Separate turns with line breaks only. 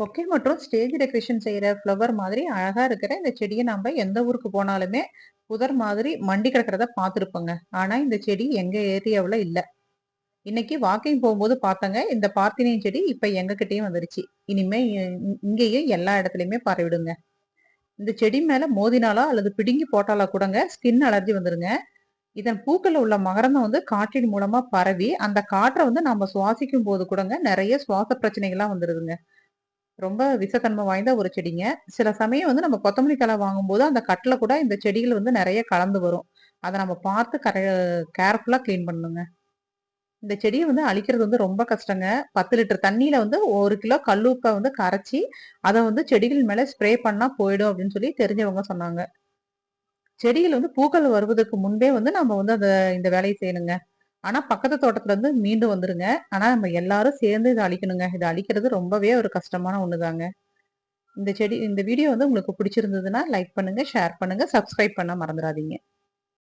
bouquet மற்றும் stage decoration செய்கிற flower மாதிரி அழகாக இருக்கிற இந்த செடியை நம்ம எந்த ஊருக்கு போனாலுமே புதர் மாதிரி மண்டி கிடக்கிறத பார்த்துருப்போங்க ஆனால் இந்த செடி எங்கள் ஏரியாவில் இல்லை இன்னைக்கு வாக்கிங் போகும்போது பார்த்தங்க இந்த பார்த்தினியன் செடி இப்போ எங்ககிட்டயும் வந்துருச்சு இனிமே இங்கேயும் எல்லா இடத்துலையுமே பரவிடுங்க இந்த செடி மேலே மோதினாலோ அல்லது பிடுங்கி போட்டாலோ கூடங்க ஸ்கின் அலர்ஜி வந்துருங்க இதன் பூக்கள் உள்ள மகரந்தம் வந்து காற்றின் மூலமா பரவி அந்த காற்றை வந்து நம்ம சுவாசிக்கும் போது கூடங்க நிறைய சுவாச பிரச்சனைகள்லாம் வந்துருதுங்க ரொம்ப விஷத்தன்மை வாய்ந்த ஒரு செடிங்க சில சமயம் வந்து நம்ம கொத்தமல்லி தலை வாங்கும்போது அந்த கட்டில் கூட இந்த செடிகள் வந்து நிறைய கலந்து வரும் அதை நம்ம பார்த்து கர கேர்ஃபுல்லாக க்ளீன் பண்ணணுங்க இந்த செடியை வந்து அழிக்கிறது வந்து ரொம்ப கஷ்டங்க பத்து லிட்டர் தண்ணியில வந்து ஒரு கிலோ கல்லூப்பை வந்து கரைச்சி அதை வந்து செடிகள் மேலே ஸ்ப்ரே பண்ணா போயிடும் அப்படின்னு சொல்லி தெரிஞ்சவங்க சொன்னாங்க செடிகள் வந்து பூக்கள் வருவதற்கு முன்பே வந்து நம்ம வந்து அந்த இந்த வேலையை செய்யணுங்க ஆனால் பக்கத்து இருந்து மீண்டும் வந்துடுங்க ஆனால் நம்ம எல்லாரும் சேர்ந்து இதை அழிக்கணுங்க இதை அழிக்கிறது ரொம்பவே ஒரு கஷ்டமான ஒண்ணுதாங்க இந்த செடி இந்த வீடியோ வந்து உங்களுக்கு பிடிச்சிருந்ததுன்னா லைக் பண்ணுங்கள் ஷேர் பண்ணுங்கள் சப்ஸ்கிரைப் பண்ண மறந்துடாதீங்க